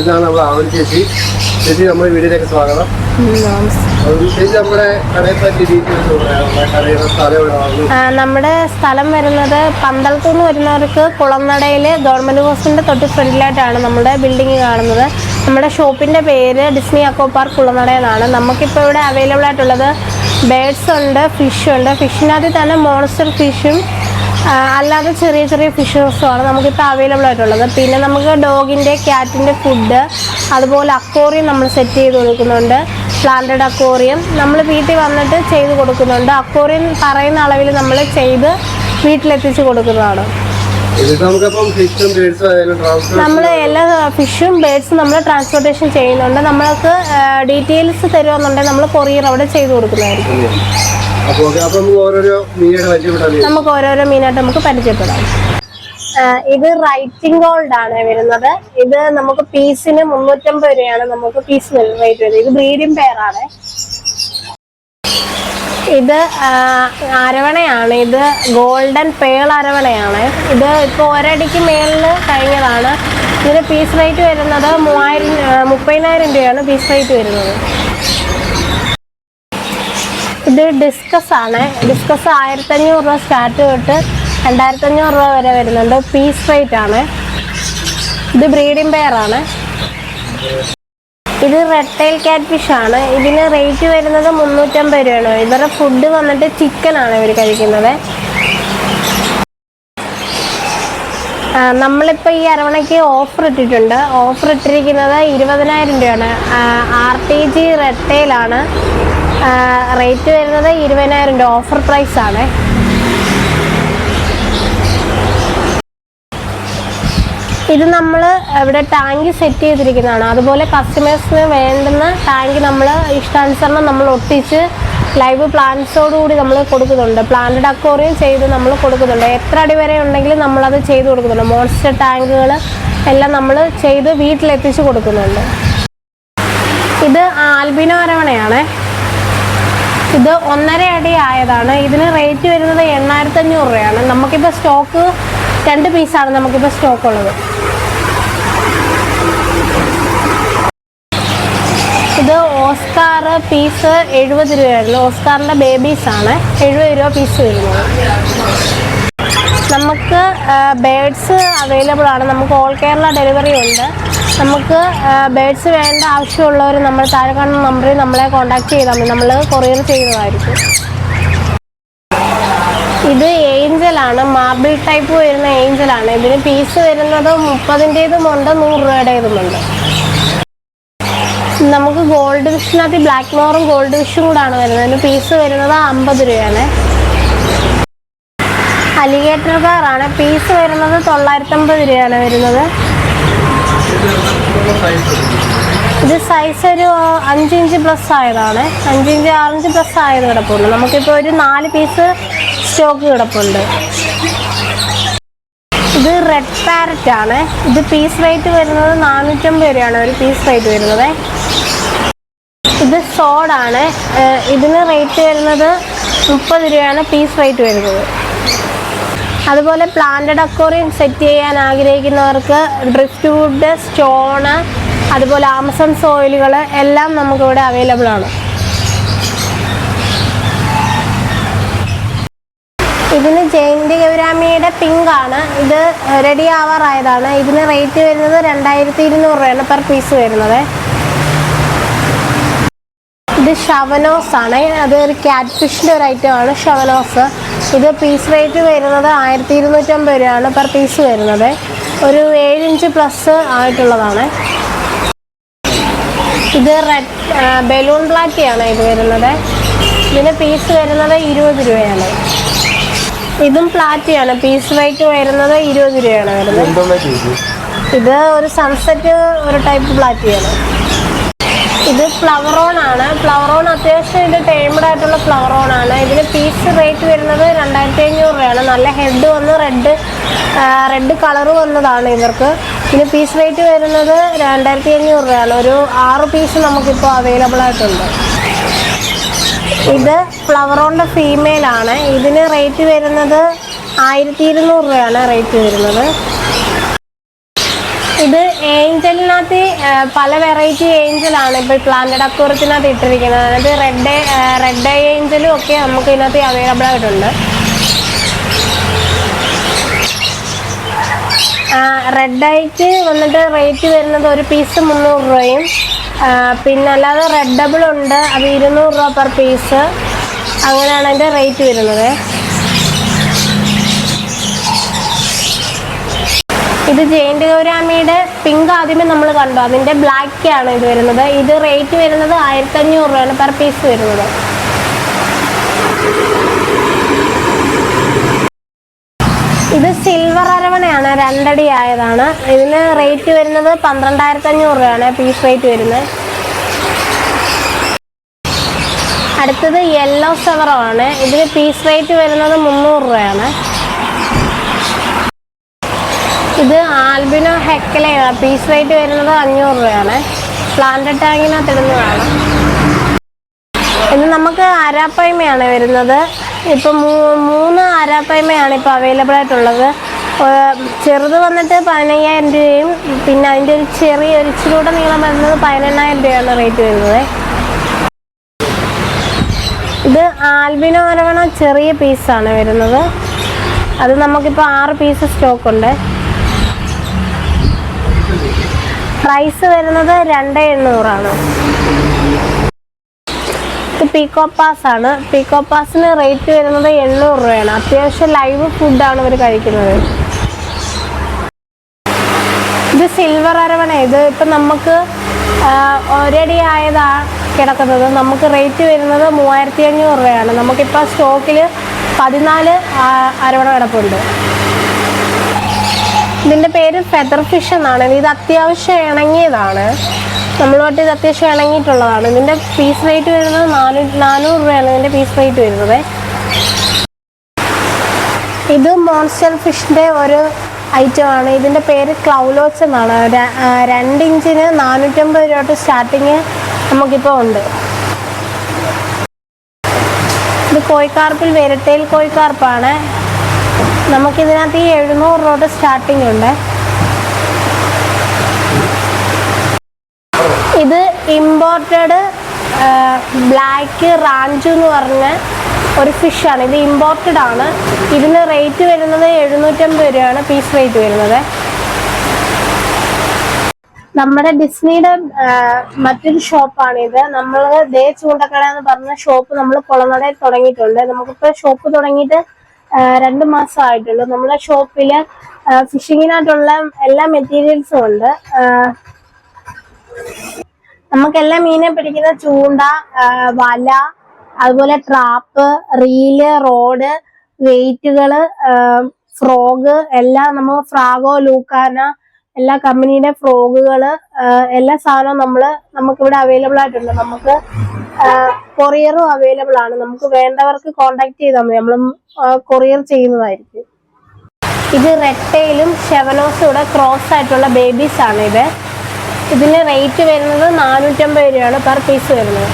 ഇതാണ് നമ്മൾ ആവണി ചേച്ചി. ചേച്ചി നമ്മുടെ വീടിലേക്ക് സ്വാഗതം. ചേച്ചി നമ്മുടെ നമ്മുടെ സ്ഥലം വരുന്നത് പന്തളത്തു നിന്ന് വരുന്നവർക്ക് കുളനടയിൽ ഗവൺമെന്റ് ഹോസ്പിറ്റലിന്റെ തൊട്ട് ഫ്രണ്ടിലായിട്ടാണ് നമ്മുടെ ബിൽഡിംഗ് കാണുന്നത്. നമ്മുടെ ഷോപ്പിന്റെ പേര് ഡിസ്നി അക്കോ പാർക്ക് കുളനട എന്നാണ്. നമുക്കിപ്പോൾ ഇവിടെ അവൈലബിൾ ആയിട്ടുള്ളത് ബേഡ്സ് ഉണ്ട് ഫിഷ് ഉണ്ട്. ഫിഷിനകത്ത് തന്നെ മോൺസ്റ്റർ ഫിഷും അല്ലാതെ ചെറിയ ചെറിയ ഫിഷസുമാണ് നമുക്കിപ്പോൾ അവൈലബിൾ ആയിട്ടുള്ളത്. പിന്നെ നമുക്ക് ഡോഗിന്റെ ക്യാറ്റിന്റെ ഫുഡ് അതുപോലെ അക്വോറിയം നമ്മൾ സെറ്റ് ചെയ്ത് കൊടുക്കുന്നുണ്ട്. പ്ലാന്റഡ് അക്വോറിയം നമ്മൾ വീട്ടിൽ വന്നിട്ട് ചെയ്ത് കൊടുക്കുന്നുണ്ട്. അക്വോറിയം പറയുന്ന അളവിൽ നമ്മൾ ചെയ്ത് വീട്ടിലെത്തിച്ച് കൊടുക്കുന്നതാണ്. നമ്മൾ എല്ലാ ഫിഷും ബേഡ്സും നമ്മൾ ട്രാൻസ്പോർട്ടേഷൻ ചെയ്യുന്നുണ്ട്. നമ്മൾക്ക് ഡീറ്റെയിൽസ് തരുമെന്നുണ്ടെങ്കിൽ നമ്മൾ കൊറിയർ അവിടെ ചെയ്ത് കൊടുക്കുന്നതായിരിക്കും. നമുക്ക് ഓരോരോ മീനായിട്ട് നമുക്ക് പരിചയപ്പെടാം. ഇത് റൈറ്റിംഗ് ഗോൾഡ് ആണ് വരുന്നത്. ഇത് നമുക്ക് പീസിന് മുന്നൂറ്റമ്പത് രൂപയാണ് നമുക്ക് പീസ് റേറ്റ് വരുന്നത്. ഇത് ബ്രീഡിംഗ് ആണ്. ഇത് അരവണയാണ്. ഇത് ഗോൾഡൻ പേൾ അരവണയാണ്. ഇത് ഇപ്പോൾ ഒരടിക്ക് മേളിൽ കഴിഞ്ഞതാണ്. ഇതിന് പീസ് റേറ്റ് വരുന്നത് മൂവായിരം മുപ്പതിനായിരം രൂപയാണ് പീസ് റേറ്റ് വരുന്നത്. ഇത് ഡിസ്കസ് ആണ്. ഡിസ്കസ് ആയിരത്തഞ്ഞൂറ് രൂപ സ്റ്റാർട്ട് തൊട്ട് രണ്ടായിരത്തഞ്ഞൂറ് രൂപ വരെ വരുന്നുണ്ട്. പീസ് റേറ്റ് ആണ്. ഇത് ബ്രീഡിംഗ് പെയർ ആണ്. ഇത് റെഡ് ടൈൽ കാറ്റ് ഫിഷ് ആണ്. ഇതിന് റേറ്റ് വരുന്നത് മുന്നൂറ്റമ്പത് രൂപയാണ്. ഇവരുടെ ഫുഡ് വന്നിട്ട് ചിക്കൻ ആണ് ഇവർ കഴിക്കുന്നത് ആ, നമ്മളിപ്പോൾ ഈ അരവണയ്ക്ക് ഓഫർ ഇട്ടിട്ടുണ്ട്. ഓഫർ ഇട്ടിരിക്കുന്നത് ഇരുപതിനായിരം രൂപയാണ്. ആർ ടി ജി റെട്ടയിലാണ് റേറ്റ് വരുന്നത് ഇരുപതിനായിരം രൂപ. ഓഫർ പ്രൈസ് ആണ്. ഇത് നമ്മൾ ഇവിടെ ടാങ്ക് സെറ്റ് ചെയ്തിരിക്കുന്നതാണ്. അതുപോലെ കസ്റ്റമേഴ്സിന് വേണ്ടുന്ന ടാങ്ക് നമ്മൾ ഇഷ്ടാനുസരണം നമ്മൾ ഒട്ടിച്ച് ലൈവ് പ്ലാന്റ്സോടുകൂടി നമ്മൾ കൊടുക്കുന്നുണ്ട്. പ്ലാന്റഡ് അക്വോറിയം ചെയ്ത് നമ്മൾ കൊടുക്കുന്നുണ്ട്. എത്ര അടി വരെ ഉണ്ടെങ്കിലും നമ്മളത് ചെയ്ത് കൊടുക്കുന്നുണ്ട്. മോൺസ്റ്റർ ടാങ്കുകൾ എല്ലാം നമ്മൾ ചെയ്ത് വീട്ടിലെത്തിച്ച് കൊടുക്കുന്നുണ്ട്. ഇത് ആൽബിനോ അരവണയാണ്. ഇത് ഒന്നര അടി ആയതാണ്. ഇതിന് റേറ്റ് വരുന്നത് എണ്ണായിരത്തി അഞ്ഞൂറ് രൂപയാണ്. നമുക്കിപ്പോൾ സ്റ്റോക്ക് രണ്ട് പീസാണ് നമുക്കിപ്പോൾ സ്റ്റോക്ക് ഉള്ളത് ഇത് ഓസ്കാർ പീസ് എഴുപത് രൂപയായിരുന്നു. ഓസ്കാറിന്റെ ബേബീസാണ് എഴുപത് രൂപ പീസ് വരുന്നത്. നമുക്ക് ബേഡ്സ് അവൈലബിൾ ആണ്. നമുക്ക് ഓൾ കേരള ഡെലിവറി ഉണ്ട്. നമുക്ക് ബേഡ്സ് വേണ്ട ആവശ്യമുള്ളവർ നമ്മൾ താഴെ കാണുന്ന നമ്പറിൽ നമ്മളെ കോൺടാക്ട് ചെയ്താൽ മതി. നമ്മൾ കൊറിയർ ചെയ്യുന്നതായിരിക്കും. ഇത് ഏഞ്ചലാണ് മാർബിൾ ടൈപ്പ് വരുന്ന ഏഞ്ചലാണ് ഇതിന് പീസ് വരുന്നത് മുപ്പതിന്റേതുമുണ്ട് നൂറ് രൂപയുടേതുമുണ്ട് നമുക്ക് ഗോൾഡ് ഫിഷിനകത്ത് ബ്ലാക്ക് മോറും ഗോൾഡ് ഫിഷും കൂടാണ് വരുന്നത്. അതിന് പീസ് വരുന്നത് അമ്പത് രൂപയാണ്. അലിഗേറ്റർ കാറാണ് പീസ് വരുന്നത് തൊള്ളായിരത്തമ്പത് രൂപയാണ് വരുന്നത്. ഇത് സൈസ് ഒരു അഞ്ച് ഇഞ്ച് പ്ലസ് ആയതാണ്. അഞ്ച് ഇഞ്ച് ആറിഞ്ച് പ്ലസ് ആയത് കിടപ്പുണ്ട്. നമുക്കിപ്പോൾ ഒരു നാല് പീസ് സ്റ്റോക്ക് കിടപ്പുണ്ട്. ഇത് റെഡ് പാരറ്റ് ആണ്. ഇത് പീസ് റേറ്റ് വരുന്നത് നാനൂറ്റമ്പത് രൂപയാണ്. ഒരു പീസ് റേറ്റ് വരുന്നത്. ഇത് സോഡാണ്. ഇതിന് റേറ്റ് വരുന്നത് മുപ്പത് രൂപയാണ് പീസ് റേറ്റ് വരുന്നത്. അതുപോലെ പ്ലാന്റഡ് അക്വോറിയം സെറ്റ് ചെയ്യാൻ ആഗ്രഹിക്കുന്നവർക്ക് ഡ്രിഫ്റ്റ് വുഡ് സ്റ്റോണ് അതുപോലെ ആമസോൺ സോയിലുകൾ എല്ലാം നമുക്കിവിടെ അവൈലബിൾ ആണ്. ഇതിന് ജയന്തി ഗൗരാമിയുടെ പിങ്ക് ആണ്. ഇത് റെഡി ആവാറായതാണ്. ഇതിന് റേറ്റ് വരുന്നത് രണ്ടായിരത്തി ഇരുന്നൂറ് രൂപയാണ് പെർ പീസ് വരുന്നത്. ഇത് ഷവനോസ് ആണ്. അത് ഒരു ക്യാറ്റ് ഫിഷിന്റെ ഒരു ഐറ്റം ആണ് ഷവനോസ് ഇത് പീസ് റേറ്റ് വരുന്നത് ആയിരത്തി ഇരുന്നൂറ്റമ്പത് രൂപയാണ് പെർ പീസ് വരുന്നത്. ഒരു ഏഴ് ഇഞ്ച് പ്ലസ് ആയിട്ടുള്ളതാണ്. ഇത് റെഡ് ബലൂൺ ബ്ലാക്കിയാണ് ഇത് വരുന്നത്. ഇതിന് പീസ് വരുന്നത് ഇരുപത് രൂപയാണ്. ഇതും പ്ലാറ്റിയാണ് പീസ് റേറ്റ് വരുന്നത് ഇരുപത് രൂപയാണ് വരുന്നത്. ഇത് ഒരു സൺസെറ്റ് ഒരു ടൈപ്പ് പ്ലാറ്റിയാണ് ഇത് ഓൺ ആണ്. ഫ്ലവറോൺ അത്യാവശ്യം ഇത് ടേംഡ് ആയിട്ടുള്ള ഫ്ലവർ ഓൺ ആണ്. ഇതിന് പീസ് റേറ്റ് വരുന്നത് രണ്ടായിരത്തി അഞ്ഞൂറ് രൂപയാണ്. നല്ല ഹെഡ് വന്ന് റെഡ് റെഡ് കളർ വന്നതാണ് ഇവർക്ക്. ഇതിന് പീസ് റേറ്റ് വരുന്നത് രണ്ടായിരത്തി അഞ്ഞൂറ് രൂപയാണ്. ഒരു ആറ് പീസ് നമുക്കിപ്പോൾ അവൈലബിൾ ആയിട്ടുണ്ട്. ഇത് ഫ്ലവറോണിന്റെ ഫീമെയിൽ ആണ്. ഇതിന് റേറ്റ് വരുന്നത് ആയിരത്തി ഇരുന്നൂറ് രൂപയാണ് റേറ്റ് വരുന്നത്. ഇത് ഏഞ്ചലിനകത്ത് പല വെറൈറ്റി ഏഞ്ചലാണ് ഇപ്പോൾ പ്ലാന്റഡ് അക്വറത്തിനകത്ത് ഇട്ടിരിക്കുന്നത്. അതായത് റെഡ് റെഡ് ഐ ഏഞ്ചലും ഒക്കെ നമുക്ക് ഇതിനകത്ത് അവൈലബിൾ ആയിട്ടുണ്ട്. റെഡ് ഐക്ക് വന്നിട്ട് റേറ്റ് വരുന്നത് ഒരു പീസ് മുന്നൂറ് രൂപയും പിന്നെ അല്ലാതെ റെഡ് ഡബിൾ ഉണ്ട് അത് ഇരുന്നൂറ് രൂപ പെർ പീസ് അങ്ങനെയാണ് അതിന്റെ റേറ്റ് വരുന്നത്. ഇത് ജെയിന്റ് ഗൗരാമിയുടെ പിങ്ക് ആദ്യമേ നമ്മൾ കണ്ടു. അതിന്റെ ബ്ലാക്ക് ആണ് ഇത് വരുന്നത്. ഇത് റേറ്റ് വരുന്നത് ആയിരത്തി അഞ്ഞൂറ് രൂപയാണ് പെർ പീസ് വരുന്നത്. ഇത് സിൽവർ അരവണയാണ് രണ്ടടി ആയതാണ്. ഇതിന് റേറ്റ് വരുന്നത് പന്ത്രണ്ടായിരത്തി അഞ്ഞൂറ് രൂപയാണ് പീസ് റേറ്റ് വരുന്നത്. അടുത്തത് യെല്ലോ സെവറോ ആണ്. ഇതിന് പീസ് റേറ്റ് വരുന്നത് മുന്നൂറ് രൂപയാണ്. ഇത് ആൽബിനോ ഹെക്കലയാണ് പീസ് റേറ്റ് വരുന്നത് അഞ്ഞൂറ് രൂപയാണ്. പ്ലാന്റ് ടാങ്കിനകത്ത് ഇടുന്നതാണ്. ഇത് നമുക്ക് അരാപ്പയ്മയാണ് വരുന്നത്. ഇപ്പം മൂന്ന് അരാപ്പയ്മയാണ് ഇപ്പോൾ അവൈലബിൾ ആയിട്ടുള്ളത്. ചെറുത് വന്നിട്ട് പതിനയ്യായിരം രൂപയും പിന്നെ അതിന്റെ ഒരു ചെറിയ ഒരു ഇച്ചിരൂടെ നീളം വരുന്നത് പതിനെണ്ണായിരം രൂപയാണ് റേറ്റ് വരുന്നത്. ഇത് ആൽബിനോ അരവണ ചെറിയ പീസാണ് വരുന്നത്. അത് നമുക്കിപ്പോൾ ആറ് പീസ് സ്റ്റോക്ക് ഉണ്ട് പ്രൈസ് വരുന്നത് രണ്ട് എണ്ണൂറാണ്. ഇത് പീക്കോ പാസ് ആണ്. പീക്കോ പാസിന് റേറ്റ് വരുന്നത് എണ്ണൂറ് രൂപയാണ്. അത്യാവശ്യം ലൈവ് ഫുഡാണ് ഇവർ കഴിക്കുന്നത്. ഇത് സിൽവർ അരവണ. ഇത് ഇപ്പം നമുക്ക് ഒരടി ആയതാണ് കിടക്കുന്നത്. നമുക്ക് റേറ്റ് വരുന്നത് മൂവായിരത്തി അഞ്ഞൂറ് രൂപയാണ്. നമുക്കിപ്പോൾ സ്റ്റോക്കിൽ പതിനാല് അരവണ കിടപ്പുണ്ട്. ഇതിന്റെ പേര് ഫെദർ ഫിഷ് എന്നാണ്. ഇത് അത്യാവശ്യം ഇണങ്ങിയതാണ്. നമ്മളുമായിട്ട് ഇത് അത്യാവശ്യം ഇണങ്ങിയിട്ടുള്ളതാണ്. ഇതിന്റെ പീസ് റേറ്റ് വരുന്നത് നാനൂ നാനൂറ് രൂപയാണ് ഇതിന്റെ പീസ് റേറ്റ് വരുന്നത്. ഇത് മോൺസ്റ്റർ ഫിഷിന്റെ ഒരു ഐറ്റമാണ് ഇതിന്റെ പേര് ക്ലൗലോസ് എന്നാണ്. രണ്ട് ഇഞ്ചിന് നാനൂറ്റമ്പത് രൂപ തൊട്ട് സ്റ്റാർട്ടിങ് നമുക്കിപ്പോൾ ഉണ്ട്. ഇത് കോഴിക്കാർപ്പിൽ വെരട്ടയിൽ കോഴിക്കാർപ്പാണ്. നമുക്കിതിനകത്ത് ഈ എഴുന്നൂറ് രൂപ സ്റ്റാർട്ടിംഗ് ഉണ്ട്. ഇത് ഇമ്പോർട്ടഡ് ബ്ലാക്ക് റാഞ്ചു എന്ന് പറഞ്ഞ ഒരു ഫിഷാണ് ഇത് ഇമ്പോർട്ടഡ് ആണ്. ഇതിന് റേറ്റ് വരുന്നത് എഴുന്നൂറ്റമ്പത് രൂപയാണ് പീസ് റേറ്റ് വരുന്നത്. നമ്മുടെ ഡിസ്നിയുടെ മറ്റൊരു ഷോപ്പാണ് ഇത്. നമ്മൾ ദേ ചൂണ്ടക്കട എന്ന് പറഞ്ഞ ഷോപ്പ് നമ്മൾ കുളനടയിൽ തുടങ്ങിയിട്ടുണ്ട്. നമുക്കിപ്പോൾ ഷോപ്പ് തുടങ്ങിയിട്ട് രണ്ട് മാസം ആയിട്ടുള്ളൂ. നമ്മുടെ ഷോപ്പിൽ ഫിഷിങ്ങിനായിട്ടുള്ള എല്ലാ മെറ്റീരിയൽസും ഉണ്ട്. നമുക്ക് എല്ലാ മീനെ പിടിക്കുന്ന ചൂണ്ട വല അതുപോലെ ട്രാപ്പ് റീൽ റോഡ് വെയിറ്റുകൾ ഫ്രോഗ് എല്ലാം നമ്മൾ ഫ്രാഗോ ലൂക്കാന എല്ലാ കമ്പനിയുടെ ഫ്രോഗുകൾ എല്ലാ സാധനവും നമ്മൾ നമുക്കിവിടെ അവൈലബിൾ ആയിട്ടുണ്ട്. നമുക്ക് കൊറിയറും അവൈലബിൾ ആണ്. നമുക്ക് വേണ്ടവർക്ക് കോണ്ടാക്ട് ചെയ്താൽ മതി. നമ്മൾ കൊറിയർ ചെയ്യുന്നതായിരിക്കും. ഇത് റെട്ടയിലും കൂടെ ക്രോസ് ആയിട്ടുള്ള ബേബീസ് ആണ് ഇത്. ഇതിന് റേറ്റ് വരുന്നത് നാനൂറ്റമ്പത് രൂപയാണ് പെർ പീസ് വരുന്നത്.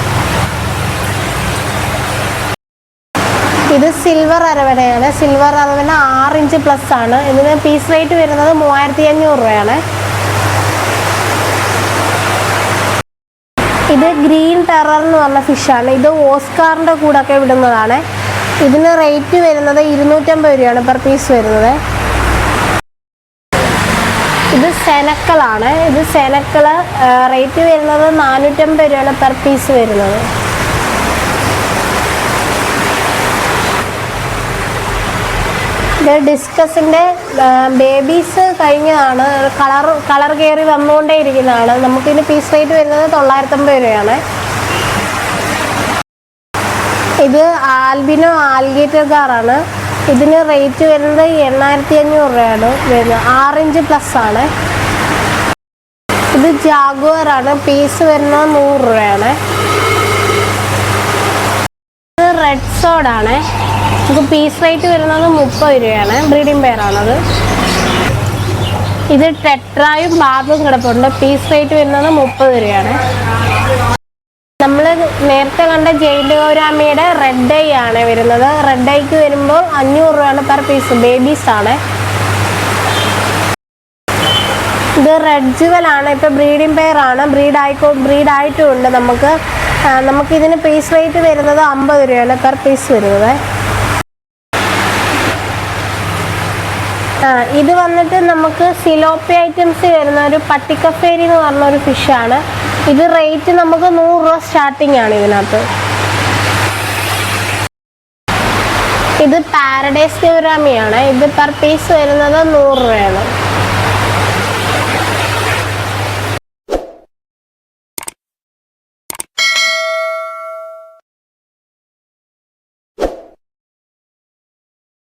ഇത് സിൽവർ അരവണയാണ് സിൽവർ അരവണ ആറ് ഇഞ്ച് പ്ലസ് ആണ്. ഇതിന് പീസ് റേറ്റ് വരുന്നത് മൂവായിരത്തി അഞ്ഞൂറ് രൂപയാണ്. ഇത് ഗ്രീൻ ടെറർ എന്ന് പറഞ്ഞ ഫിഷാണ്. ഇത് ഓസ്കാറിന്റെ കൂടെ ഒക്കെ വിടുന്നതാണ്. ഇതിന് റേറ്റ് വരുന്നത് ഇരുന്നൂറ്റമ്പത് രൂപയാണ് പെർ പീസ് വരുന്നത്. ഇത് സെനക്കളാണ്. ഇത് സെനക്കൾ റേറ്റ് വരുന്നത് നാനൂറ്റമ്പത് രൂപയാണ് പെർ പീസ് വരുന്നത്. ഇത് ഡിസ്കസിന്റെ ബേബീസ് കഴിഞ്ഞതാണ്. കളർ കളർ കയറി വന്നുകൊണ്ടേ ഇരിക്കുന്നതാണ്. നമുക്കിതിന് പീസ് റേറ്റ് വരുന്നത് തൊള്ളായിരത്തമ്പത് രൂപയാണ്. ഇത് ആൽബിനോ ആൽഗേറ്റർ കാറാണ്. ഇതിന് റേറ്റ് വരുന്നത് എണ്ണായിരത്തി അഞ്ഞൂറ് രൂപയാണ്. വരുന്നത് ആറിഞ്ച് പ്ലസ് ആണ്. ഇത് ജാഗുവറാണ്. പീസ് വരുന്നത് നൂറ് രൂപയാണ്. റെഡ് സോഡാണ് നമുക്ക് പീസ് റേറ്റ് വരുന്നത് മുപ്പത് രൂപയാണ്. ബ്രീഡിംഗ് പെയറാണത് ഇത് ടെട്രായും ബാബും കിടപ്പുണ്ട്. പീസ് റേറ്റ് വരുന്നത് മുപ്പത് രൂപയാണ്. നമ്മൾ നേരത്തെ കണ്ട ജയിന്റ് ഗൗരാമിയുടെ റെഡ് ഐ ആണ് വരുന്നത്. റെഡ് ഐക്ക് വരുമ്പോൾ അഞ്ഞൂറ് രൂപയാണ് പെർ പീസ് ബേബീസ് ആണ്. ഇത് റെഡ് ജുവലാണ് ഇപ്പോൾ ബ്രീഡിംഗ് പെയർ ആണ്. ബ്രീഡ് ആയിക്കോ നമുക്ക്. നമുക്ക് ഇതിന് പീസ് റേറ്റ് വരുന്നത് അമ്പത് രൂപയാണ് പെർ പീസ് വരുന്നത്. ആ ഇത് വന്നിട്ട് നമുക്ക് സിലോപ്പി ഐറ്റംസ് വരുന്ന ഒരു പട്ടിക്കഫേരി എന്ന് പറഞ്ഞ ഒരു ഫിഷാണ് ഇത് റേറ്റ് നമുക്ക് നൂറ് രൂപ സ്റ്റാർട്ടിംഗ് ആണ് ഇതിനകത്ത്. ഇത് പാരഡൈസ് ഗൗരാമിയാണ് ഇത് പെർ പീസ് വരുന്നത് നൂറ് രൂപയാണ്.